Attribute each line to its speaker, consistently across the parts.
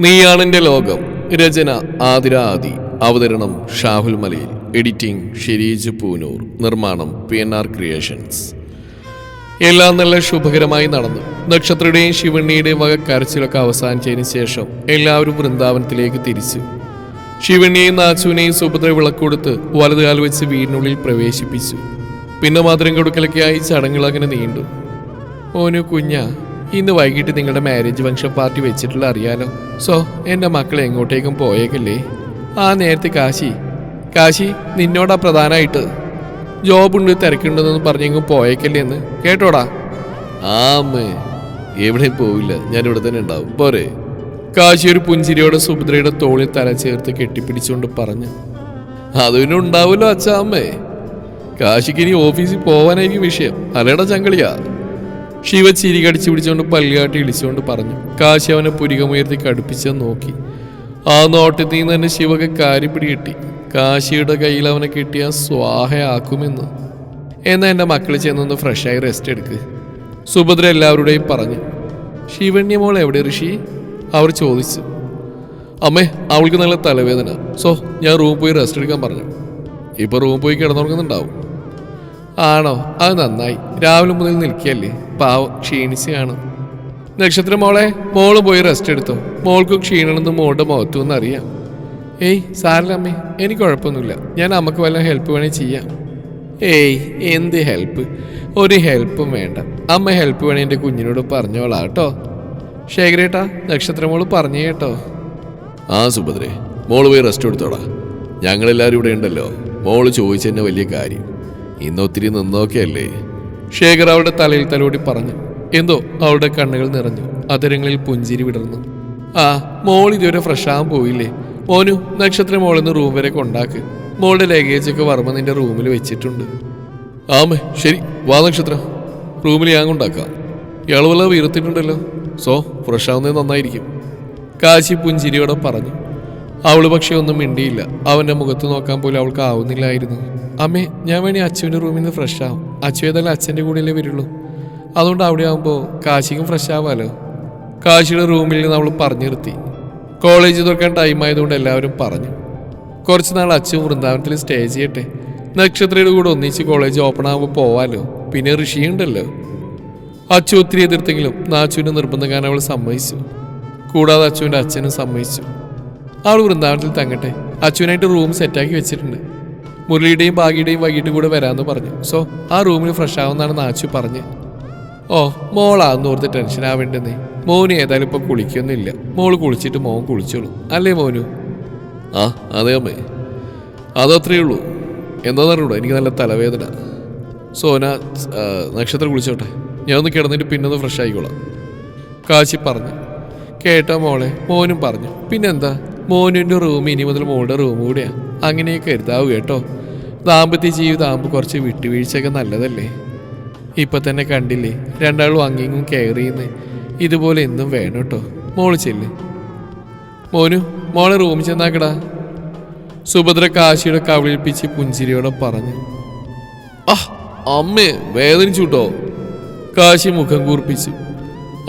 Speaker 1: നീയാണെന്റെ ലോകം. രചന ആതിര ആദി. അവതരണം ഷാഹുൽ മലയിൽ. എഡിറ്റിംഗ് ഷെരീജ് പൂനൂർ. നിർമ്മാണം പി എൻ ആർ ക്രിയേഷൻസ്. എല്ലാം നല്ല ശുഭകരമായി നടന്നു. നക്ഷത്രയുടെയും ശിവണ്ണിയുടെയും വക കരച്ചിലൊക്കെ അവസാനിച്ചതിന് ശേഷം എല്ലാവരും വൃന്ദാവനത്തിലേക്ക് തിരിച്ചു. ശിവണ്ണിയെയും നാച്ചുവിനെയും സുഭദ്ര വിളക്കൊടുത്ത് വലതുകാൽ വെച്ച് വീടിനുള്ളിൽ പ്രവേശിപ്പിച്ചു. പിന്നെ മധുരം കൊടുക്കലൊക്കെയായി ചടങ്ങുകൾ അങ്ങനെ നീണ്ടു. ഓനു കുഞ്ഞ ഇന്ന് വൈകിട്ട് നിങ്ങളുടെ മാരേജ് ഫംഗ്ഷൻ പാർട്ടി വെച്ചിട്ടുള്ള അറിയാലോ. സോ എന്റെ മക്കൾ എങ്ങോട്ടേക്കും പോയേക്കല്ലേ? ആ നേരത്തെ കാശി കാശി നിന്നോടാ പ്രധാനമായിട്ട് ജോബുണ്ട് തിരക്കുണ്ടെന്ന് പറഞ്ഞെങ്കിൽ പോയേക്കല്ലേ എന്ന്. കേട്ടോടാ? ആമേ എവിടെയും പോവില്ല. ഞാൻ ഇവിടെ തന്നെ ഉണ്ടാവും. പോരെ. കാശി ഒരു പുഞ്ചിരിയോടെ സുഭദ്രയുടെ തോളിൽ തല ചേർത്ത് കെട്ടിപ്പിടിച്ചുകൊണ്ട് പറഞ്ഞു. അത് പിന്നെ ഉണ്ടാവുമല്ലോ അച്ഛാമ്മേ കാശിക്ക് ഇനി ഓഫീസിൽ പോവാനായിരിക്കും വിഷയം. അല്ലേടാ ചങ്കളിയാ. ശിവ ചിരി കടിച്ചു പിടിച്ചുകൊണ്ട് പല്ലുകാട്ടി ഇടിച്ചുകൊണ്ട് പറഞ്ഞു കാശി അവനെ പുരികമുയർത്തി കടുപ്പിച്ച് നോക്കി. ആ നോട്ടത്തിൽ നിന്ന് തന്നെ ശിവക്ക് കാര്യം പിടികിട്ടി. കാശിയുടെ കയ്യിൽ അവനെ കിട്ടിയ സ്വാഹയാക്കുമെന്ന്. എന്നാ എന്റെ മക്കൾ ചെന്നൊന്ന് ഫ്രഷായി റെസ്റ്റ് എടുക്ക്. സുഭദ്ര എല്ലാവരുടെയും പറഞ്ഞു ശിവണ്യ മോൾ എവിടെ ഋഷി? അവർ ചോദിച്ചു അമ്മേ അവൾക്ക് നല്ല തലവേദന. സോ ഞാൻ റൂം പോയി റെസ്റ്റ് എടുക്കാൻ പറഞ്ഞു. ഇപ്പോൾ റൂം പോയി കിടന്നുറങ്ങുന്നുണ്ടാവും. ആണോ? അത് നന്നായി. രാവിലെ മുതൽ നിൽക്കിയല്ലേ? പാവം ക്ഷീണിച്ച് കാണും നക്ഷത്ര മോളെ മോൾ പോയി റെസ്റ്റ് എടുത്തോ. മോൾക്ക് ക്ഷീണമെന്ന് മോളുടെ മുഖത്തു അറിയാം. ഏയ് സാറില്ല അമ്മേ എനിക്ക് കുഴപ്പമൊന്നുമില്ല. ഞാൻ അമ്മയ്ക്ക് വല്ല ഹെൽപ്പ് വേണേൽ ചെയ്യാം. ഏയ് എന്ത് ഹെൽപ്പ് ഒരു ഹെൽപ്പും വേണ്ട. അമ്മ ഹെൽപ്പ് വേണേ എന്റെ കുഞ്ഞിനോട് പറഞ്ഞോളാം കേട്ടോ. ശേഖരേട്ടാ നക്ഷത്രമോൾ പറഞ്ഞു കേട്ടോ. ആ സുഭദ്രേ മോൾ പോയി റെസ്റ്റ് എടുത്തോടാ ഞങ്ങളെല്ലാവരും ഇവിടെ ഉണ്ടല്ലോ. മോൾ ചോദിച്ചെന്നെ വലിയ കാര്യം. ഇന്ന് ഒത്തിരി നിന്നോക്കെയല്ലേ? ശേഖർ അവളുടെ തലയിൽ തലോടി പറഞ്ഞു. എന്തോ അവളുടെ കണ്ണുകൾ നിറഞ്ഞു. അതരങ്ങളിൽ പുഞ്ചിരി വിടർന്നു. ആ മോൾ ഇതുവരെ ഫ്രഷ് ആകാൻ പോയില്ലേ? മോനു നക്ഷത്ര മോളിന്ന് റൂം വരെ കൊണ്ടാക്ക്. മോളുടെ ലഗേജ് ഒക്കെ വർമ്മ നിന്റെ റൂമിൽ വെച്ചിട്ടുണ്ട്. ആമേ ശരി വാ നക്ഷത്ര. റൂമിൽ ഞാൻ കൊണ്ടാക്കാം. ഇയാൾ വല്ല വീർത്തിട്ടുണ്ടല്ലോ. സോ ഫ്രഷ് ആവുന്നത് നന്നായിരിക്കും. കാശി പുഞ്ചിരിയോടെ പറഞ്ഞു. അവൾ പക്ഷെ ഒന്നും മിണ്ടിയില്ല. അവന്റെ മുഖത്ത് നോക്കാൻ പോലും അവൾക്ക് ആവുന്നില്ലായിരുന്നു. അമ്മേ ഞാൻ വേണി അച്ഛന്റെ റൂമിൽ നിന്ന് ഫ്രഷ് ആവും. അച്ഛൻ ഏതായാലും അച്ഛന്റെ കൂടെയല്ലേ വരുള്ളൂ. അതുകൊണ്ട് അവിടെ ആവുമ്പോൾ കാശിക്കും ഫ്രഷ് ആവാലോ? കാശിയുടെ റൂമിൽ നിന്ന് അവൾ പറഞ്ഞു നിർത്തി. കോളേജ് തുറക്കാൻ ടൈം ആയതുകൊണ്ട് എല്ലാവരും പറഞ്ഞു. കുറച്ച് നാൾ അച്ഛൻ വൃന്ദാവനത്തിൽ സ്റ്റേ ചെയ്യട്ടെ. നക്ഷത്രയുടെ കൂടെ ഒന്നിച്ച് കോളേജ് ഓപ്പൺ ആകുമ്പോൾ പോവാലോ. പിന്നെ ഋഷിയുണ്ടല്ലോ അച്ചു ഒത്തിരി എതിർത്തെങ്കിലും നാച്ചുവിന്റെ നിർബന്ധം കാരണം അവൾ സമ്മതിച്ചു. കൂടാതെ അച്ഛന്റെ അച്ഛനും സമ്മതിച്ചു. അവൾ വൃന്ദാവനത്തിൽ തങ്ങട്ടെ. അച്ഛനായിട്ട് റൂം സെറ്റാക്കി വെച്ചിട്ടുണ്ട്. മുരളിയുടെയും ഭാഗ്യയുടെയും വൈകിട്ട് കൂടെ വരാമെന്ന് പറഞ്ഞു. സോ ആ റൂമിൽ ഫ്രഷ് ആവുമെന്നാണ് നാച്ചു പറഞ്ഞ്. ഓ മോളാന്ന് ഓർത്ത് ടെൻഷൻ ആവേണ്ടെന്നേ. മോന് ഏതായാലും ഇപ്പൊ കുളിക്കൊന്നുമില്ല. മോൾ കുളിച്ചിട്ട് മോൻ കുളിച്ചോളൂ. അല്ലേ മോനു? ആ അതെ അമ്മേ. അതത്രേ ഉള്ളൂ. എന്താ എന്താണെന്നറിയൂടോ എനിക്ക് നല്ല തലവേദന. സോന നക്ഷത്രം കുളിച്ചോട്ടെ. ഞാൻ ഒന്ന് കിടന്നിട്ട് പിന്നെ ഒന്ന് ഫ്രഷ് ആയിക്കോളാം. കാശി പറഞ്ഞു. കേട്ടോ മോളെ മോനും പറഞ്ഞു. പിന്നെന്താ? മോനുന്റെ റൂം ഇനി മുതൽ മോളുടെ റൂം കൂടിയാണ് അങ്ങനെയൊക്കെ കരുതാവൂ കേട്ടോ. ദാമ്പത്യ ജീവിതാകുമ്പോൾ കുറച്ച് വിട്ടുവീഴ്ചയൊക്കെ നല്ലതല്ലേ? ഇപ്പം തന്നെ കണ്ടില്ലേ രണ്ടാളും അങ്ങിങ്ങും കെയർ ചെയ്യുന്നേ. ഇതുപോലെ എന്നും വേണം കേട്ടോ. മോൾ ചെല്ല്. മോനു മോളെ റൂമിൽ ചെന്നാക്കടാ. സുഭദ്ര കാശിയുടെ കവിളിപ്പിച്ച് പുഞ്ചിരിയോടെ പറഞ്ഞു. ആ അമ്മേ വേദനിച്ചു കേട്ടോ. കാശി മുഖം കൂർപ്പിച്ചു.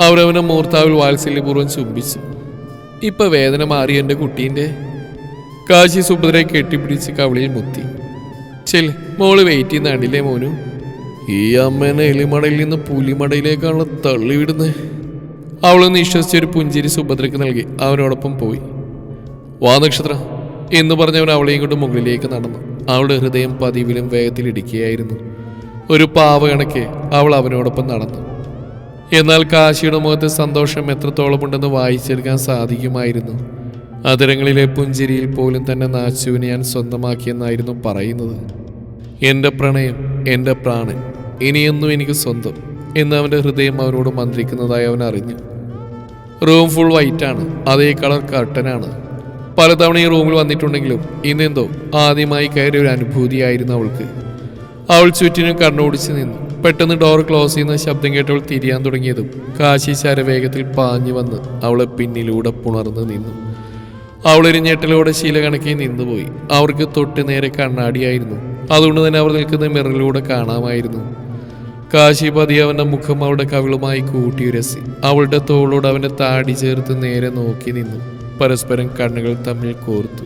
Speaker 1: അവരവനെ മൂർത്താവിൽ വാത്സല്യപൂർവം ചുംബിച്ചു. ഇപ്പൊ വേദന മാറി എന്റെ കുട്ടീന്റെ കാശി സുഭദ്രയെ കെട്ടിപ്പിടിച്ച് കവളിയിൽ മുത്തി. ചെൽ മോൾ വെയിറ്റ് ചെയ്യുന്ന മോനു? ഈ അമ്മേനെ എലിമടയിൽ നിന്ന് പുലിമടയിലേക്കാണല്ലോ തള്ളിവിടുന്നത് അവളൊന്ന് വിശ്വസിച്ചൊരു പുഞ്ചിരി സുഭദ്രയ്ക്ക് നൽകി. അവനോടൊപ്പം പോയി. വാ നക്ഷത്ര. എന്ന് പറഞ്ഞവൻ അവളെയും കൊണ്ട് മുകളിലേക്ക് നടന്നു. അവളുടെ ഹൃദയം പതിവിലും വേഗത്തിലിടിക്കുകയായിരുന്നു. ഒരു പാവ കണക്കെ അവൾ അവനോടൊപ്പം നടന്നു. എന്നാൽ കാശിയുടെ മുഖത്ത് സന്തോഷം എത്രത്തോളം ഉണ്ടെന്ന് വായിച്ചെടുക്കാൻ സാധിക്കുമായിരുന്നു. അതിരങ്ങളിലെ പുഞ്ചിരിയിൽ പോലും തന്നെ നാച്ചുവിനെ ഞാൻ സ്വന്തമാക്കിയെന്നായിരുന്നു പറയുന്നത്. എന്റെ പ്രണയം എന്റെ പ്രാണൻ ഇനിയെന്നും എനിക്ക് സ്വന്തം എന്ന് അവന്റെ ഹൃദയം അവനോട് മന്ത്രിക്കുന്നതായി അവൻ അറിഞ്ഞു. റൂം ഫുൾ വൈറ്റ് ആണ് അതേ കളർ കർട്ടനാണ്. പലതവണ ഈ റൂമിൽ വന്നിട്ടുണ്ടെങ്കിലും ഇന്നെന്തോ ആദ്യമായി കയറിയ ഒരു അനുഭൂതിയായിരുന്നു അവൾക്ക്. അവൾ ചുറ്റിനും കണ്ണോടിച്ച് നിന്നു. പെട്ടെന്ന് ഡോർ ക്ലോസ് ചെയ്യുന്ന ശബ്ദം കേട്ടവൾ തിരിയാൻ തുടങ്ങിയതും കാശി ശരവേഗത്തിൽ പാഞ്ഞു വന്ന് അവളെ പിന്നിലൂടെ പുണർന്ന് നിന്നു. അവളൊരു ഞെട്ടലോടെ ശീല കണക്കി നിന്നുപോയി. അവർക്ക് തൊട്ട് നേരെ കണ്ണാടിയായിരുന്നു. അതുകൊണ്ട് തന്നെ അവർ നിൽക്കുന്ന മിററിലൂടെ കാണാമായിരുന്നു. കാശി പതി അവന്റെ മുഖം അവളുടെ കവിളുമായി കൂട്ടിയുരസി. അവളുടെ തോളോട് അവന്റെ താടി ചേർത്ത് നേരെ നോക്കി നിന്നു. പരസ്പരം കണ്ണുകൾ തമ്മിൽ കോർത്തു.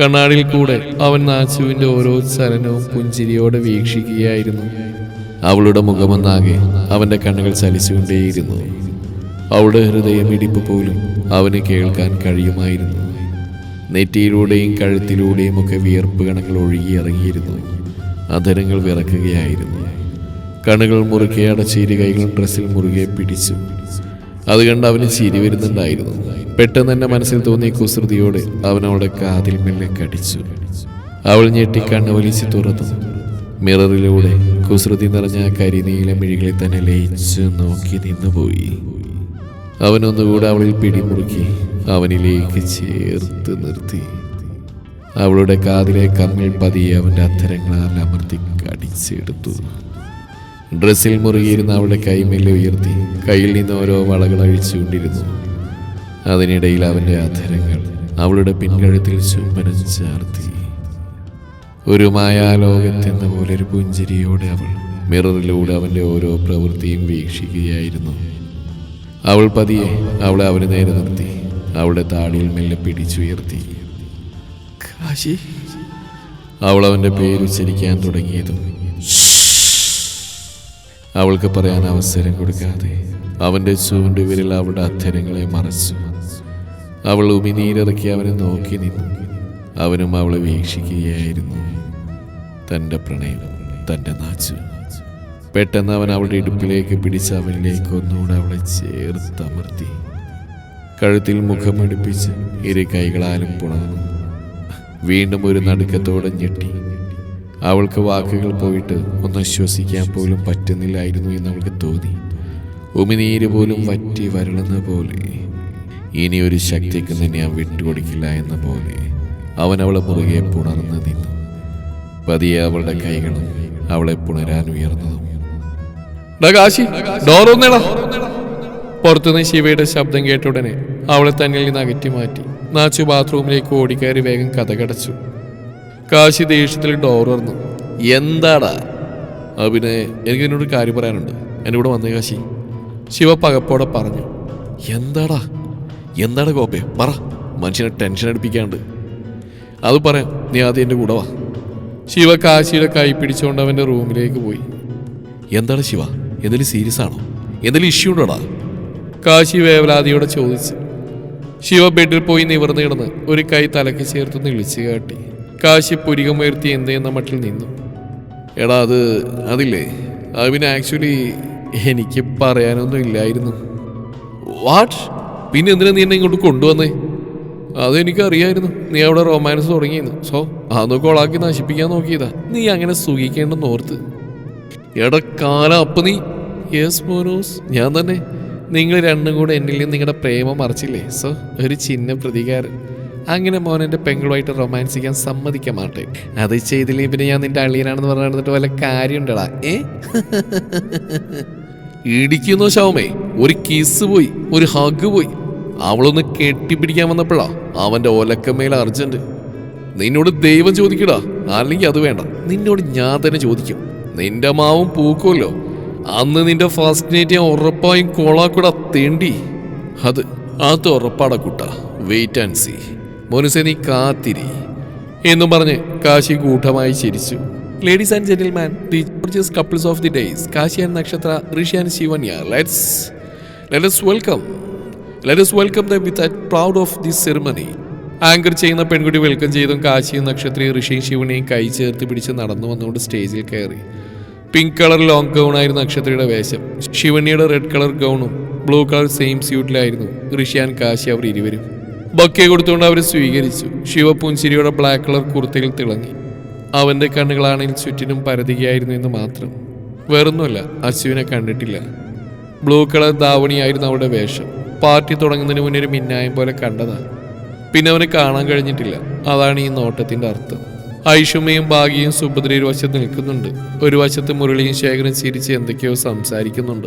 Speaker 1: കണ്ണാടിയിൽ കൂടെ അവൻ നാച്ചുവിന്റെ ഓരോ ചലനവും പുഞ്ചിരിയോടെ വീക്ഷിക്കുകയായിരുന്നു. അവളുടെ മുഖമൊന്നാകെ അവന്റെ കണ്ണുകൾ ചലിച്ചുകൊണ്ടേയിരുന്നു. അവളുടെ ഹൃദയം ഇടിപ്പ് പോലും അവന് കേൾക്കാൻ കഴിയുമായിരുന്നു. നെറ്റിയിലൂടെയും കഴുത്തിലൂടെയും ഒക്കെ വിയർപ്പ് കണങ്ങൾ ഒഴുകിയിറങ്ങിയിരുന്നു അധരങ്ങൾ വിറക്കുകയായിരുന്നു. കണ്ണുകൾ മുറുകെ അടച്ചിരി കൈകൾ ഡ്രസ്സിൽ മുറുകെ പിടിച്ചു. അത് കണ്ട് അവന് ചിരി വരുന്നുണ്ടായിരുന്നു. പെട്ടെന്ന് തന്നെ മനസ്സിൽ തോന്നിയ കുസൃതിയോടെ അവൻ അവളുടെ കാതിൽ മെല്ലെ കടിച്ചു. അവൾ ഞെട്ടി കണ്ണ് വലിച്ചു തുറന്നു. മിററിലൂടെ കുസൃതി നിറഞ്ഞ കരിനീല മിഴികളിൽ തന്നെ ലയിച്ചു നോക്കി നിന്നുപോയി. അവനൊന്നുകൂടെ അവളിൽ പിടിമുറുക്കി അവനിലേക്ക് ചേർത്ത് നിർത്തി. അവളുടെ കാതിലെ കമ്മിൽ പതിയെ അവന്റെ അത്തരങ്ങളാൽ അമർത്തി കടിച്ചെടുത്തു. ഡ്രസ്സിൽ മുറുകിയിരുന്ന അവളുടെ കൈമെല്ലെ ഉയർത്തി കയ്യിൽ നിന്ന് ഓരോ വളകൾ അഴിച്ചുകൊണ്ടിരുന്നു. അതിനിടയിൽ അവന്റെ അധരങ്ങൾ അവളുടെ പിൻകഴുത്തിൽ ചുംബനം ചാർത്തി. ഒരു മായാലോകത്തെന്ന പോലെ ഒരു പുഞ്ചിരിയോടെ അവൾ മിററിലൂടെ അവന്റെ ഓരോ പ്രവൃത്തിയും വീക്ഷിക്കുകയായിരുന്നു. അവൾ പതിയെ അവളെ അവന് നേരെ നിർത്തി അവളുടെ താടിയിൽ മെല്ലെ പിടിച്ചുയർത്തി. കാശി. അവൾ അവന്റെ പേരുച്ചരിക്കാൻ തുടങ്ങിയതും അവൾക്ക് പറയാൻ അവസരം കൊടുക്കാതെ അവന്റെ ചൂണ്ടുവിരൽ അവളുടെ അധരങ്ങളെ മറച്ചു. അവൾ ഉമിനീരിറക്കി അവനെ നോക്കി നിന്നു അവനും അവളെ വീക്ഷിക്കുകയായിരുന്നു. തന്റെ പ്രണയം തന്റെ നാച്ചു. പെട്ടെന്ന് അവൻ അവളുടെ ഇടുപ്പിലേക്ക് പിടിച്ച് അവനിലേക്ക് ഒന്നുകൂടെ അവളെ ചേർത്തമർത്തി കഴുത്തിൽ മുഖമടുപ്പിച്ച് ഇരു കൈകളാലും പുണർന്നു. വീണ്ടും ഒരു നടുക്കത്തോടെ ഞെട്ടി. അവൾക്ക് വാക്കുകൾ പോയിട്ട് ഒന്ന് ശ്വസിക്കാൻ പോലും പറ്റുന്നില്ലായിരുന്നു എന്ന് അവൾക്ക് തോന്നി. ഉമിനീര് പോലും വറ്റി വരളുന്ന പോലെ. ഇനി ഒരു ശക്തിക്ക് നിന്നെ ഞാൻ വിട്ടുകൊടുക്കില്ല എന്ന പോലെ. അവൻ അവളെ മുറുകെ പുണർന്ന് നിന്നു. പതിയെ അവളുടെ കൈകളും അവളെ പുണരാൻ ഉയർന്നതും. കാശി ഡോറൊന്നേടാ പുറത്തുനിന്ന് ശിവയുടെ ശബ്ദം കേട്ട ഉടനെ അവളെ തന്നിൽ നിന്ന് അകറ്റി മാറ്റി. നാച്ചു ബാത്റൂമിലേക്ക് ഓടിക്കയറി വേഗം കഥകടച്ചു കാശി ദേഷ്യത്തിൽ ഡോർ തുറന്നു. എന്താടാ? അഭിനെ എനിക്ക് എന്നോട് കാര്യം പറയാനുണ്ട്. എന്റെ കൂടെ വന്നേ കാശി. ശിവ പകപ്പോടെ പറഞ്ഞു. എന്താടാ? എന്താണ് കോപ്പേ പറ. മനുഷ്യനെ ടെൻഷൻ അടിപ്പിക്കാണ്ട്. അത് പറയാം. നീ ആദ്യം എന്റെ കൂടെ വാ. ശിവ കാശിയുടെ കൈ പിടിച്ചുകൊണ്ട് അവന്റെ റൂമിലേക്ക് പോയി. എന്താണ് ശിവ? എന്തെങ്കിലും സീരിയസ് ആണോ? എന്തെങ്കിലും ഇഷ്യൂ ഉണ്ടോടാ? കാശി വേവലാതിയോടെ ചോദിച്ചു. ശിവ ബെഡിൽ പോയി നിവർന്നു കിടന്ന് ഒരു കൈ തലക്ക് ചേർത്ത് നിളിച്ചു കാട്ടി. കാശി പുരികമുയർത്തി എന്തെന്ന മട്ടിൽ നിന്നു. എടാ അത് അതില്ലേ? അത് പിന്നെ ആക്ച്വലി എനിക്ക് പറയാനൊന്നും ഇല്ലായിരുന്നു. വാട്ട് പിന്നെ എന്തിനാ നീ എന്നെ ഇങ്ങോട്ട് കൊണ്ടുവന്നേ? അതെനിക്കറിയായിരുന്നു. നീ അവിടെ റൊമാൻസ് തുടങ്ങിയെന്ന് സോ അതൊക്കെ കൊളാക്കി നശിപ്പിക്കാൻ നോക്കിയതാ. നീ അങ്ങനെ സുഖിക്കേണ്ടെന്ന് ഓർത്ത്. എടക്കാല കാലം അപ്പൊ നീ? യെസ് മോനോസ്. ഞാൻ തന്നെ. നിങ്ങൾ രണ്ടും കൂടെ എന്നിൽ നിങ്ങളുടെ പ്രേമം മറിച്ചില്ലേ? സോ ഒരു ചിഹ്ന പ്രതികാരം അങ്ങനെ മോൻ എന്റെ പെങ്ങളുമായിട്ട് റൊമാൻസിക്കാൻ സമ്മതിക്കാൻ മാട്ടെ അത് ചെയ്തില്ലേ പിന്നെ ഞാൻ നിന്റെ അളിയനാണെന്ന് പറഞ്ഞു നടന്നിട്ട് വല്ല കാര്യമുണ്ടടാ ഏ? ഇടിക്കുന്നു ശവമേ ഒരു കിസ് പോയി. ഒരു ഹഗ് പോയി. അവളൊന്ന് കെട്ടിപ്പിടിക്കാൻ വന്നപ്പോഴാ അവന്റെ ഒലക്കമേൽ അർജന്റ്. നിന്നോട് ദൈവം ചോദിക്കടാ അല്ലെങ്കിൽ അത് വേണ്ട. നിന്നോട് ഞാൻ തന്നെ ചോദിക്കും. നിന്റെ മാവും പൂക്കുമല്ലോ. അന്ന് നിന്റെ ഫസ്റ്റ് നൈറ്റ് ഞാൻ ഉറപ്പായും കോളാക്കൂടാ തേണ്ടി. അത് അത് ഉറപ്പാട കുട്ട. വെയിറ്റ് ആൻഡ് സി മോനുസെ നീ കാത്തിരി. എന്നും പറഞ്ഞ് കാശി കൂട്ടമായി ചിരിച്ചു. Ladies and gentleman the gorgeous couples of the days Kashi and Nakshatra Rishi and Shivanya let's let welcome let's welcome the with at proud of this ceremony anchor ചെയ്യുന്ന പെൺകുട്ടി welcome ചെയ്തും കാശിയും നക്ഷത്രയും ഋഷിയും ശിവനെയും കൈ ചേർത്ത് പിടിച്ച് നടന്നു വന്നുകൊണ്ട് സ്റ്റേജിൽ കയറി. പിങ്ക് കളർ ലോങ് ഗൗൺ ആയിരുന്നു നക്ഷത്രയുടെ വേഷം. ശിവനിയുടെ റെഡ് കളർ ഗൗണും ബ്ലൂ കളർ സെയിം സ്യൂട്ടിലായിരുന്നു ഋഷി ആൻഡ് കാശി അവർ ഇരുവരും. ബക്കെ കൊടുത്തുകൊണ്ട് അവരെ സ്വീകരിച്ചു. ശിവ പുഞ്ചിരിയുടെ ബ്ലാക്ക് കളർ കുർത്തയിൽ തിളങ്ങി. അവന്റെ കണ്ണുകളാണെങ്കിൽ ചുറ്റിനും പരതുകയായിരുന്നു എന്ന് മാത്രം. വേറൊന്നുമല്ല അശുവിനെ കണ്ടിട്ടില്ല. ബ്ലൂ കളർ ധാവണിയായിരുന്നു അവളുടെ വേഷം. പാർട്ടി തുടങ്ങുന്നതിന് മുന്നേ ഒരു മിന്നായം പോലെ കണ്ടതാണ്. പിന്നെ അവനെ കാണാൻ കഴിഞ്ഞിട്ടില്ല. അതാണ് ഈ നോട്ടത്തിന്റെ അർത്ഥം. ഐഷുമയും ഭാഗ്യയും സുഭദ്ര ഒരു വശത്ത് നിൽക്കുന്നുണ്ട്. ഒരു വശത്ത് മുരളിയും ശേഖരൻ ചിരിച്ച് എന്തൊക്കെയോ സംസാരിക്കുന്നുണ്ട്.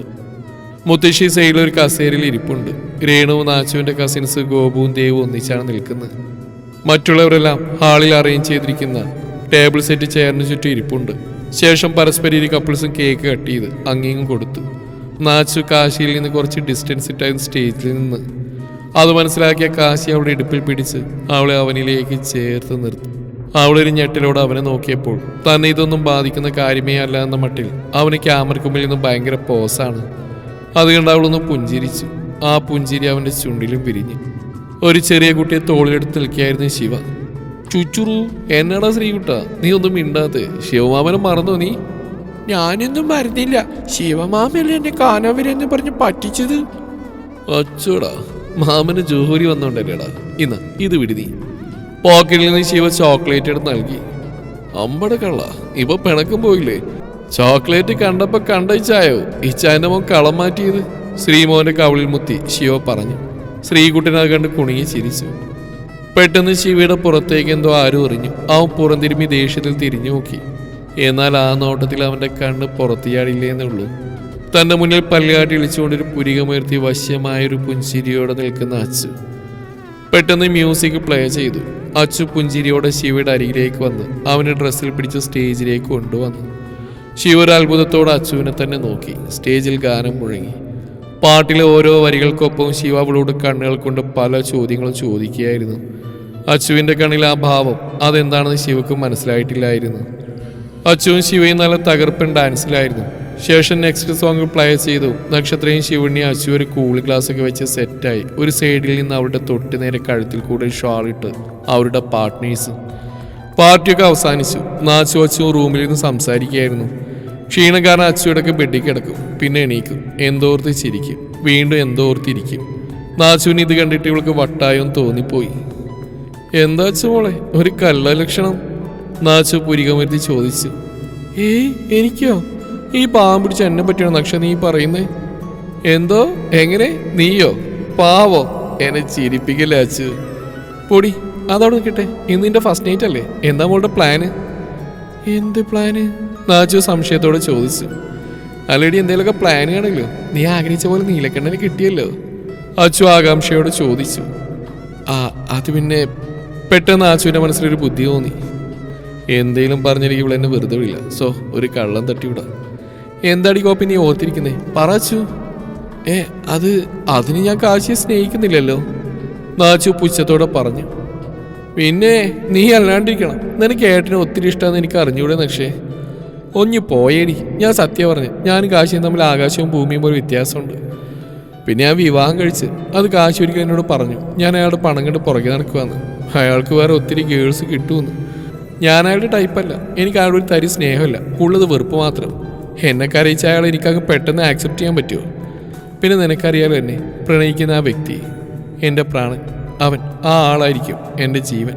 Speaker 1: മുത്തശ്ശി സൈഡിൽ ഒരു കസേരയിൽ ഇരിപ്പുണ്ട്. രേണുവും നാച്ചുവിന്റെ കസിൻസ് ഗോപുവും ദേവും ഒന്നിച്ചാണ് നിൽക്കുന്നത്. മറ്റുള്ളവരെല്ലാം ഹാളിൽ അറേഞ്ച് ചെയ്തിരിക്കുന്ന ടേബിൾ സെറ്റ് ചെയറിന് ചുറ്റും ഇരിപ്പുണ്ട്. ശേഷം പരസ്പരം ഇരു കപ്പിൾസും കേക്ക് കട്ട് ചെയ്ത് അങ്ങിങ്ങും കൊടുത്തു. നാച്ചു കാശിയിൽ നിന്ന് കുറച്ച് ഡിസ്റ്റൻസ് ഇട്ടായിരുന്നു സ്റ്റേജിൽ നിന്ന്. അത് മനസ്സിലാക്കിയ കാശി അവളുടെ ഇടുപ്പിൽ പിടിച്ച് അവളെ അവനിലേക്ക് ചേർത്ത് നിർത്തി. അവളൊരു ഞെട്ടിലോട് അവനെ നോക്കിയപ്പോൾ തന്നെ ഇതൊന്നും ബാധിക്കുന്ന കാര്യമേ അല്ല എന്ന മട്ടിൽ അവന് ക്യാമറയ്ക്ക് മുമ്പിൽ നിന്ന് ഭയങ്കര പോസാണ്. അത് കണ്ട് അവളൊന്ന് പുഞ്ചിരിച്ചു. ആ പുഞ്ചിരി അവന്റെ ചുണ്ടിലും പിരിഞ്ഞു ഒരു ചെറിയ കുട്ടിയെ തോളിലെടുത്ത് നിൽക്കുകയായിരുന്നു ശിവ. ചുച്ചുറു എന്നടാ ശ്രീകുട്ട? നീ ഒന്നും മിണ്ടാത്തെ. ശിവമാമനെ മറന്നോ നീ? ഞാനൊന്നും മരുന്നില്ല. ശിവമാമയല്ലേ എന്നെ കാനാവരെന്ന് പറഞ്ഞ് പറ്റിച്ചത്? അച്ചോടാ മാമന് ജോലി വന്നോണ്ടല്ലേടാ. ഇന്ന് ഇത് വിടി നീ. പോക്കറ്റിൽ നിന്ന് ശിവ ചോക്ലേറ്റ് എടുത്ത് നൽകി. അമ്പട കള്ള ഇപ്പൊ പിണക്കം പോയില്ലേ? ചോക്ലേറ്റ് കണ്ടപ്പോ കണ്ടയിച്ചായോ ഇച്ചായന്റെ മോൻ കളം മാറ്റിയത്? ശ്രീമോന്റെ കവിളിൽ മുത്തി ശിവ പറഞ്ഞു. ശ്രീകുട്ടിനെ കണ്ട് കുണുങ്ങി ചിരിച്ചു. പെട്ടെന്ന് ശിവയുടെ പുറത്തേക്ക് എന്തോ ആരും എറിഞ്ഞു. അവൻ പുറംതിരുമ്മി ദേഷ്യത്തിൽ തിരിഞ്ഞു നോക്കി എന്നാൽ ആ നോട്ടത്തിൽ അവന്റെ കണ്ണ് പുറത്തിയാടില്ലേന്നേ ഉള്ളൂ തന്റെ മുന്നിൽ പല്ലുകാട്ടി ഇളിച്ചുകൊണ്ടൊരു പുരികമുയർത്തി വശ്യമായൊരു പുഞ്ചിരിയോടെ നിൽക്കുന്ന അച്ചു. പെട്ടെന്ന് മ്യൂസിക് പ്ലേ ചെയ്തു. അച്ചു പുഞ്ചിരിയോടെ ശിവയുടെ അരികിലേക്ക് വന്ന് അവന്റെ ഡ്രസ്സിൽ പിടിച്ച് സ്റ്റേജിലേക്ക് കൊണ്ടുവന്നു. ശിവ ഒരു അത്ഭുതത്തോടെ അച്ചുവിനെ തന്നെ നോക്കി. സ്റ്റേജിൽ ഗാനം മുഴങ്ങി. പാട്ടിലെ ഓരോ വരികൾക്കൊപ്പം ശിവ അവളോട് കണ്ണുകൾ കൊണ്ട് പല ചോദ്യങ്ങളും ചോദിക്കുകയായിരുന്നു. അച്ചുവിന്റെ കണ്ണിൽ ആ ഭാവം അതെന്താണെന്ന് ശിവക്ക് മനസ്സിലായിട്ടില്ലായിരുന്നു. അച്ചുവും ശിവയും നല്ല തകർപ്പൻ ഡാൻസിലായിരുന്നു. ശേഷം നെക്സ്റ്റ് സോങ് പ്ലേ ചെയ്തു. നക്ഷത്രയും ശിവണ്ണി അച്ചു ഒരു കൂൾ ഗ്ലാസ് ഒക്കെ വെച്ച് സെറ്റായി ഒരു സൈഡിൽ നിന്ന് അവരുടെ തൊട്ട് നേരെ കഴുത്തിൽ കൂടെ ഷാളിട്ട് അവരുടെ പാർട്ട്നേഴ്സ് പാർട്ടിയൊക്കെ അവസാനിച്ചു. നാച്ചു അച്ചു റൂമിൽ നിന്ന് സംസാരിക്കുകയായിരുന്നു. ക്ഷീണം കാരണം അച്ചുവിടൊക്കെ ബെഡിൽ കിടക്കും. പിന്നെ എണീക്കും. എന്തോർത്ത് ചിരിക്കും. വീണ്ടും എന്തോർത്തിരിക്കും നാച്ചുവിന് ഇത് കണ്ടിട്ട് ഇവൾക്ക് വട്ടായും തോന്നിപ്പോയി. എന്താ മോളെ? ഒരു കല്ല ലക്ഷണം നാച്ചു പുരികമരുത്തി ചോദിച്ചു ഏയ് എനിക്കോ? ഈ പാവം പിടിച്ച് എന്നെ പറ്റിയാണ് നക്ഷ നീ പറയുന്നേ? എന്തോ? എങ്ങനെ? നീയോ? പാവോ? എന്നെ ചിരിപ്പിക്കല്ലേ അച്ചു. പൊടി അതവിടെ നിൽക്കട്ടെ. ഇന്ന് നിന്റെ ഫസ്റ്റ് നൈറ്റ് അല്ലേ? എന്താ മോളുടെ പ്ലാന് എന്ത് പ്ലാന് നാച്ചു സംശയത്തോടെ ചോദിച്ചു. അല്ലടി എന്തെങ്കിലുമൊക്കെ പ്ലാൻ കാണല്ലോ നീ ആഗ്രഹിച്ച പോലെ നീലക്കണ്ണന് കിട്ടിയല്ലോ. അച്ചു ആകാംക്ഷയോട് ചോദിച്ചു. ആ അത് പിന്നെ പെട്ടെന്ന് ആച്ചുവിന്റെ മനസ്സിലൊരു ബുദ്ധി തോന്നി. എന്തേലും പറഞ്ഞിരിക്കും ഇവിടെ എന്നെ വെറുതെ വിടില്ല. സോ ഒരു കള്ളം തട്ടിവിടാം. എന്താടി കോപ്പി നീ ഓർത്തിരിക്കുന്നേ? പറച്ചു ഏ അത് അതിന് ഞാൻ കാശിയെ സ്നേഹിക്കുന്നില്ലല്ലോ. നാച്ചു പുച്ഛത്തോടെ പറഞ്ഞു. പിന്നെ നീ അല്ലാണ്ടിരിക്കണം. നിനക്ക് ഏട്ടനെ ഒത്തിരി ഇഷ്ടമെന്ന് എനിക്ക് അറിഞ്ഞൂടെ നക്ഷേ. ഒന്ന് പോയേടി. ഞാൻ സത്യം പറഞ്ഞു ഞാൻ കാശിയും തമ്മിൽ ആകാശവും ഭൂമിയും ഒരു വ്യത്യാസമുണ്ട്. പിന്നെ ഞാൻ വിവാഹം കഴിച്ച് അത് കാശി ഒരിക്കൽ എന്നോട് പറഞ്ഞു. ഞാൻ അയാളുടെ പണം കണ്ട് പുറകെ നടക്കുവാന്ന്. അയാൾക്ക് വേറെ ഒത്തിരി ഗേൾസ് കിട്ടുമെന്ന്. ഞാൻ അയാളുടെ ടൈപ്പല്ല എനിക്ക് അയാളുടെ ഒരു തരി സ്നേഹമില്ല. ഉള്ളത് വെറുപ്പ് മാത്രം. എന്നെ കരയിച്ച അയാൾ എനിക്കങ്ങ് പെട്ടെന്ന് ആക്സെപ്റ്റ് ചെയ്യാൻ പറ്റുമോ? പിന്നെ നിനക്കറിയാലോ എന്നെ പ്രണയിക്കുന്ന ആ വ്യക്തി. എന്റെ പ്രാണൻ. അവൻ ആ ആളായിരിക്കും എന്റെ ജീവൻ.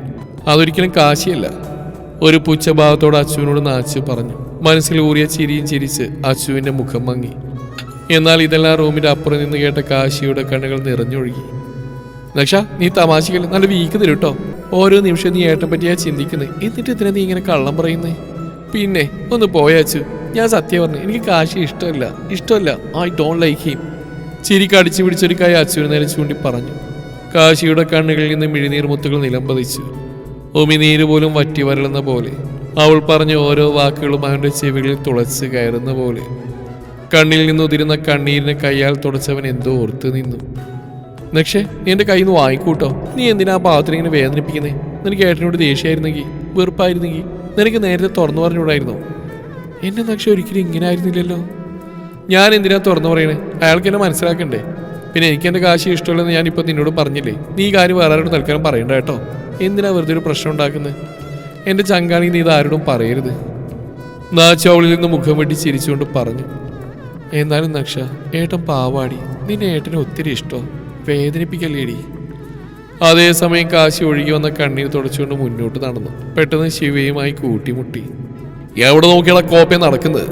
Speaker 1: അതൊരിക്കലും കാശിയല്ല. ഒരു പുച്ഛഭാവത്തോട് അച്ചുവിനോട് നാച്ചു പറഞ്ഞു. മനസ്സിൽ ഊറിയ ചിരിയും ചിരിച്ച് അച്ചുവിന്റെ മുഖം മങ്ങി. എന്നാൽ ഇതെല്ലാം റൂമിന്റെ അപ്പുറം നിന്ന് കേട്ട കാശിയുടെ കണ്ണുകൾ നിറഞ്ഞൊഴുകി. നക്ഷ നീ തമാശകൾ നല്ല വീക്ക് തരും കേട്ടോ ഓരോ നിമിഷം നീ ഏട്ടനെ പറ്റിയാ ചിന്തിക്കുന്നത് എന്നിട്ട് ഇതിനെ നീ ഇങ്ങനെ കള്ളം പറയുന്നേ? പിന്നെ ഒന്ന് പോയാച്ചു. ഞാൻ സത്യം പറഞ്ഞു എനിക്ക് കാശി ഇഷ്ടമല്ല. ഇഷ്ടമല്ല. ഐ ഡോണ്ട് ലൈക്ക് ഹിം ചിരി കടിച്ചു പിടിച്ചൊരു കൈ അച്ചുവിന് നേരെ ചൂണ്ടി പറഞ്ഞു. കാശിയുടെ കണ്ണുകളിൽ നിന്ന് മിഴിനീർ മുത്തുകൾ നിലംപതിച്ചു. ഉമിനീര് പോലും വറ്റി വരളുന്ന പോലെ. അവൾ പറഞ്ഞ ഓരോ വാക്കുകളും അവന്റെ ചെവികളിൽ തുളച്ച് കയറുന്ന പോലെ. കണ്ണിൽ നിന്നുതിരുന്ന കണ്ണീരിനെ കൈയാൽ തുടച്ചവൻ എന്തോ ഓർത്ത് നിന്നു. നക്ഷേ നീ എന്റെ കയ്യിൽ നിന്ന് വാങ്ങിക്കൂട്ടോ. നീ എന്തിനാ ആ ഇങ്ങനെ വേദനിപ്പിക്കുന്നേ? നിനക്ക് ഏട്ടനോട് ദേഷ്യമായിരുന്നെങ്കിൽ വെറുപ്പായിരുന്നെങ്കിൽ നിനക്ക് നേരത്തെ തുറന്നു പറഞ്ഞുകൂടായിരുന്നു? എന്നെ നക്ഷ ഒരിക്കലും ഇങ്ങനെ ആയിരുന്നില്ലല്ലോ. ഞാൻ എന്തിനാ തുറന്നു പറയണേ? അയാൾക്ക് എന്നെ മനസ്സിലാക്കണ്ടേ? പിന്നെ എനിക്ക് എന്റെ കാശി ഇഷ്ടമല്ലെന്ന് ഞാൻ ഇപ്പം നിന്നോട് പറഞ്ഞില്ലേ? നീ കാര്യം വേറെ ആരോടും തൽക്കാലം പറയണ്ട കേട്ടോ. എന്തിനാ വെറുതെ ഒരു പ്രശ്നം ഉണ്ടാക്കുന്നത് എന്റെ ചങ്കാണി നീ ഇത് ആരോടും പറയരുത്. നാച്ചവളിൽ നിന്ന് മുഖം വെട്ടി ചിരിച്ചുകൊണ്ട് പറഞ്ഞു. എന്നാലും നക്ഷ ഏട്ടൻ പാവാടി. നിന്നെ ഏട്ടന് ഒത്തിരി ഇഷ്ടം വേദനിപ്പിക്കല്ലേടി? അതേസമയം കാശി ഒഴുകി വന്ന കണ്ണീർ തുടച്ചുകൊണ്ട് മുന്നോട്ട് നടന്നു. പെട്ടെന്ന് ശിവയുമായി കൂട്ടിമുട്ടി. എവിടെ നോക്കിയാണ് കോപ്പയെ നടക്കുന്നത്?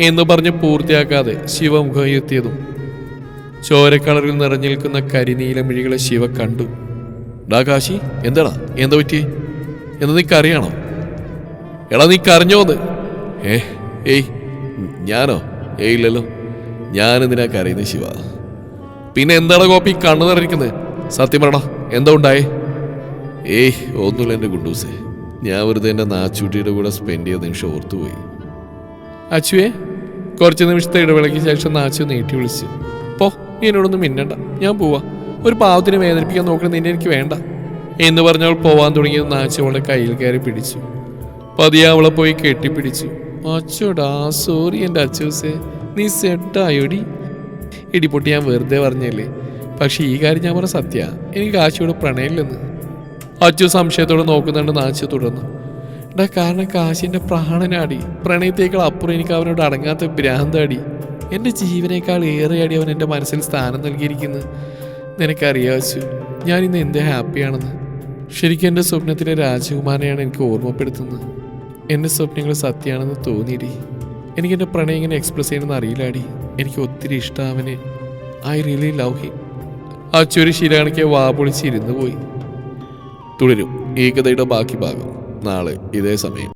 Speaker 1: എന്ന് പറഞ്ഞ് പൂർത്തിയാക്കാതെ ശിവ എത്തിയതും ചോരക്കളറിൽ നിറഞ്ഞു നിൽക്കുന്ന കരിനീല മിഴികളെ ശിവ കണ്ടു. ഡാ കാശി എന്താടാ? എന്താ പറ്റിയേ എന്താ നീ കറിയാണോ എടാ നീ കരഞ്ഞോന്ന് ഏ ഏയ് ഞാനോ? ഏയ് ഇല്ലല്ലോ. ഞാനെന്തിനാ കരയുന്നത് ശിവ? പിന്നെ എന്താണ് കോപ്പി കണ്ണു നിറഞ്ഞിരിക്കുന്നത് സത്യം പറടാ എന്താ ഉണ്ടായേ? ഏയ് ഒന്നുമില്ല എന്റെ ഗുണ്ടൂസേ. ഞാൻ വെറുതെ എന്റെ നാച്ചൂട്ടിയുടെ കൂടെ സ്പെൻഡ് ചെയ്ത നിമിഷം ഓർത്തുപോയി. അച്ചുവേ കുറച്ച് നിമിഷത്തെ ഇടവേളയ്ക്ക് ശേഷം നാച്ചു നീട്ടി വിളിച്ചു. പോ എന്നോടൊന്നും മിന്നണ്ട. ഞാൻ പോവാ. ഒരു പാവത്തിനെ വേദനിപ്പിക്കാൻ നോക്കണം നിന്നെ എനിക്ക് വേണ്ട. എന്ന് പറഞ്ഞവൾ പോവാൻ തുടങ്ങിയത് നാച്ചു അവളുടെ കയ്യിൽ കയറി പിടിച്ചു. പതിയെ അവളെ പോയി കെട്ടിപ്പിടിച്ചു. അച്ചോടാ സോറി എന്റെ അച്ചൂസേ. നീ സെഡായോടി ഇടിപൊട്ടി ഞാൻ വെറുതെ പറഞ്ഞല്ലേ? പക്ഷെ ഈ കാര്യം ഞാൻ പറഞ്ഞ സത്യ. എനിക്ക് കാശിയോട് പ്രണയമില്ലെന്ന്. അച്ചു സംശയത്തോടെ നോക്കുന്നുണ്ട് നാച്ചു തുടർന്നു. എടാ കാരണം കാശിന്റെ പ്രാണനാടി. പ്രണയത്തേക്കാൾ അപ്പുറം എനിക്ക് അവനോട് അടങ്ങാത്ത ഭ്രാന്താടി. എന്റെ ജീവനേക്കാൾ ഏറെയാടി അവൻ എന്റെ മനസ്സിൽ സ്ഥാനം നൽകിയിരിക്കുന്നത്. നിനക്കറിയാ അച്ചു? ഞാൻ ഇന്ന് എന്ത് ഹാപ്പിയാണെന്ന്. ശരിക്കും എന്റെ സ്വപ്നത്തിലെ രാജകുമാരനെയാണ് എനിക്ക് ഓർമ്മപ്പെടുത്തുന്നത്. എന്റെ സ്വപ്നങ്ങൾ സത്യമാണെന്ന് തോന്നിയിടി. എനിക്കെന്റെ പ്രണയം ഇങ്ങനെ എക്സ്പ്രസ് ചെയ്യണമെന്ന് അറിയില്ലാടി. എനിക്ക് ഒത്തിരി ഇഷ്ടം ഐ റിയലി ലവ് ഹിം അച്ചൊരു ശിരാണിക്ക് വാ പൊളിച്ച് ഇരുന്നു പോയി. തുടരും ഏകതയുടെ ബാക്കി ഭാഗം. നാളെ ഇതേ സമയം.